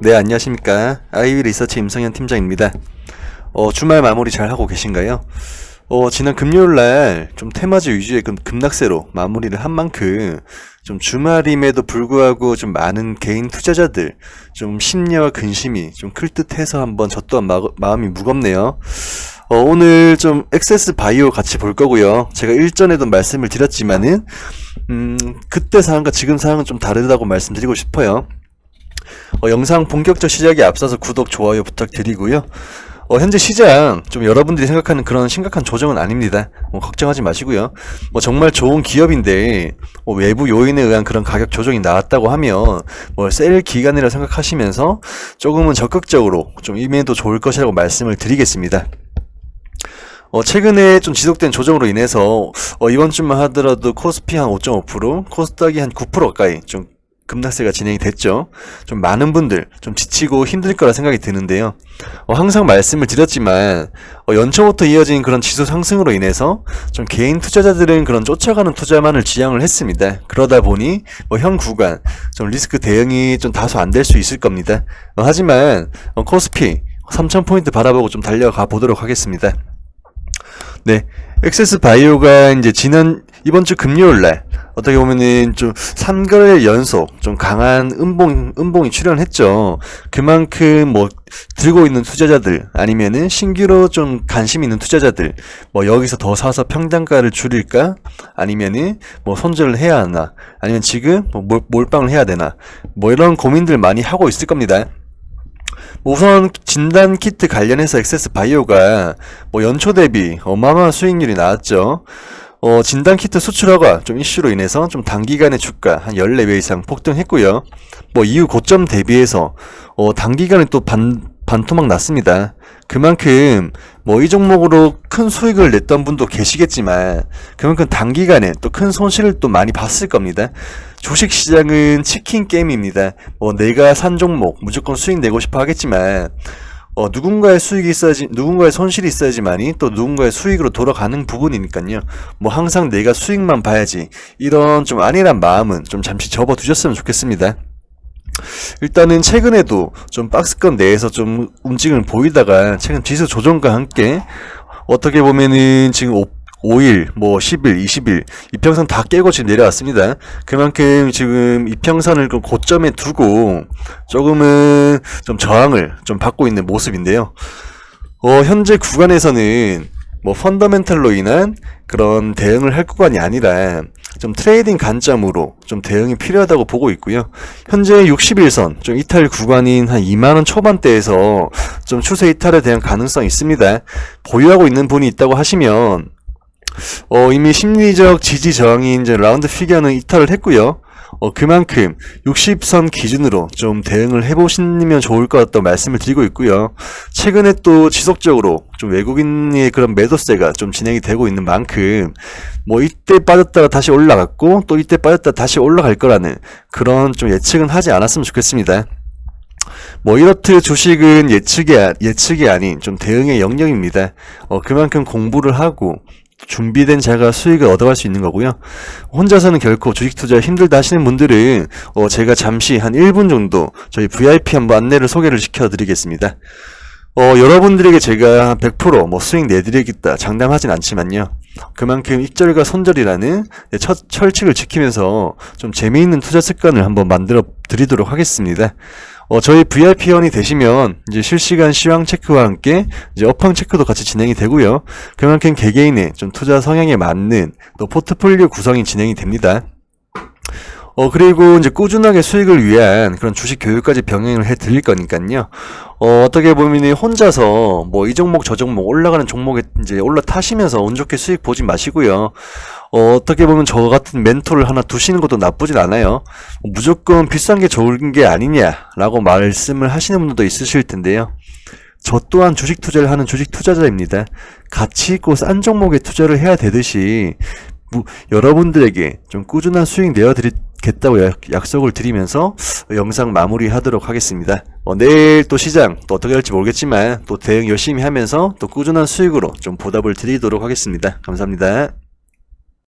네, 안녕하십니까. 아이위 리서치 임성현 팀장입니다. 어, 주말 마무리 잘 하고 계신가요? 어, 지난 금요일 날 좀 테마주 위주의 금, 급락세로 마무리를 한 만큼 좀 주말임에도 불구하고 좀 많은 개인 투자자들 좀 심리와 근심이 좀 클 듯해서 한번 저 또한 마, 마음이 무겁네요. 어, 오늘 좀 엑세스 바이오 같이 볼 거고요. 제가 일전에도 말씀을 드렸지만은 음, 그때 상황과 지금 상황은 좀 다르다고 말씀드리고 싶어요. 어, 영상 본격적 시작에 앞서서 구독, 좋아요 부탁드리고요. 어, 현재 시장 좀 여러분들이 생각하는 그런 심각한 조정은 아닙니다. 뭐 걱정하지 마시고요. 뭐 정말 좋은 기업인데 뭐 외부 요인에 의한 그런 가격 조정이 나왔다고 하면 뭐셀 기간이라 생각하시면서 조금은 적극적으로 좀 임해도 좋을 것이라고 말씀을 드리겠습니다. 어, 최근에 좀 지속된 조정으로 인해서 어, 이번 주만 하더라도 코스피 한 5.5%, 코스닥이 한 9% 가까이 좀 급락세가 진행이 됐죠. 좀 많은 분들 좀 지치고 힘들 거라 생각이 드는데요. 어, 항상 말씀을 드렸지만 어, 연초부터 이어진 그런 지수 상승으로 인해서 좀 개인 투자자들은 그런 쫓아가는 투자만을 지향을 했습니다. 그러다 보니 뭐 현 구간 좀 리스크 대응이 좀 다소 안 될 수 있을 겁니다. 어, 하지만 어, 코스피 3,000포인트 바라보고 좀 달려가 보도록 하겠습니다. 네. 엑세스 바이오가 이제 지난 이번 주 금요일 날 어떻게 보면은 좀 3개월 연속 좀 강한 음봉 음봉이 출현했죠. 그만큼 뭐 들고 있는 투자자들 아니면은 신규로 좀 관심 있는 투자자들 뭐 여기서 더 사서 평단가를 줄일까 아니면은 뭐 손절을 해야 하나 아니면 지금 뭐 몰, 몰빵을 해야 되나 뭐 이런 고민들 많이 하고 있을 겁니다. 우선 진단 키트 관련해서 엑세스 바이오가 뭐 연초 대비 어마어마한 수익률이 나왔죠. 어, 진단 키트 수출 허가 좀 이슈로 인해서 좀 단기간에 주가 한 14배 이상 폭등했고요. 뭐 이후 고점 대비해서 어, 단기간에 또 반, 반토막 났습니다. 그만큼 뭐 이 종목으로 큰 수익을 냈던 분도 계시겠지만 그만큼 단기간에 또 큰 손실을 또 많이 봤을 겁니다. 주식 시장은 치킨 게임입니다. 뭐 내가 산 종목 무조건 수익 내고 싶어 하겠지만 어, 누군가의 수익이 있어야지, 누군가의 손실이 있어야지만이 또 누군가의 수익으로 돌아가는 부분이니까요. 뭐 항상 내가 수익만 봐야지. 이런 좀 안일한 마음은 좀 잠시 접어두셨으면 좋겠습니다. 일단은 최근에도 좀 박스권 내에서 좀 움직임을 보이다가 최근 지수 조정과 함께 어떻게 보면은 지금 5, 일 뭐 10일, 20일 이평선 다 깨고 지금 내려왔습니다. 그만큼 지금 이평선을 그 고점에 두고 조금은 좀 저항을 좀 받고 있는 모습인데요. 어, 현재 구간에서는 뭐 펀더멘탈로 인한 그런 대응을 할 구간이 아니라 좀 트레이딩 관점으로 좀 대응이 필요하다고 보고 있고요. 현재 61선 좀 이탈 구간인 한 2만원 초반대에서 좀 추세 이탈에 대한 가능성이 있습니다. 보유하고 있는 분이 있다고 하시면 어, 이미 심리적 지지 저항이 이제 라운드 피겨는 이탈을 했고요. 어, 그만큼 60선 기준으로 좀 대응을 해보시면 좋을 것 같다고 말씀을 드리고 있고요. 최근에 또 지속적으로 좀 외국인의 그런 매도세가 좀 진행이 되고 있는 만큼 뭐 이때 빠졌다가 다시 올라갔고 또 이때 빠졌다가 다시 올라갈 거라는 그런 좀 예측은 하지 않았으면 좋겠습니다. 뭐 이렇듯 주식은 예측이 아- 예측이 아닌 좀 대응의 영역입니다. 어 그만큼 공부를 하고 준비된 자가 수익을 얻어갈 수 있는 거고요. 혼자서는 결코 주식 투자 힘들다 하시는 분들은 어 제가 잠시 한 1분 정도 저희 VIP 한번 안내를 소개를 시켜드리겠습니다. 어, 여러분들에게 제가 100%뭐 수익 내드리겠다 장담하진 않지만요. 그만큼 익절과 손절이라는 네, 첫 철칙을 지키면서 좀 재미있는 투자 습관을 한번 만들어 드리도록 하겠습니다. 어, 저희 VIP원이 되시면 이제 실시간 시황 체크와 함께 이제 업황 체크도 같이 진행이 되고요. 그만큼 개개인의 좀 투자 성향에 맞는 또 포트폴리오 구성이 진행이 됩니다. 어, 그리고 이제 꾸준하게 수익을 위한 그런 주식 교육까지 병행을 해 드릴 거니까요. 어, 어떻게 보면 혼자서 뭐 이 종목 저 종목 올라가는 종목에 이제 올라타시면서 운 좋게 수익 보지 마시고요. 어, 어떻게 보면 저 같은 멘토를 하나 두시는 것도 나쁘진 않아요. 무조건 비싼 게 좋은 게 아니냐라고 말씀을 하시는 분들도 있으실 텐데요. 저 또한 주식 투자를 하는 주식 투자자입니다. 가치 있고 싼 종목에 투자를 해야 되듯이 무- 여러분들에게 좀 꾸준한 수익 내어 드 리겠다고 약- 약속을 드리면서 영상 마무리하도록 하겠습니다. 어, 내일 또 시장 또 어떻게 할지 모르겠지만 또 대응 열심히 하면서 또 꾸준한 수익으로 좀 보답을 드리도록 하겠습니다. 감사합니다.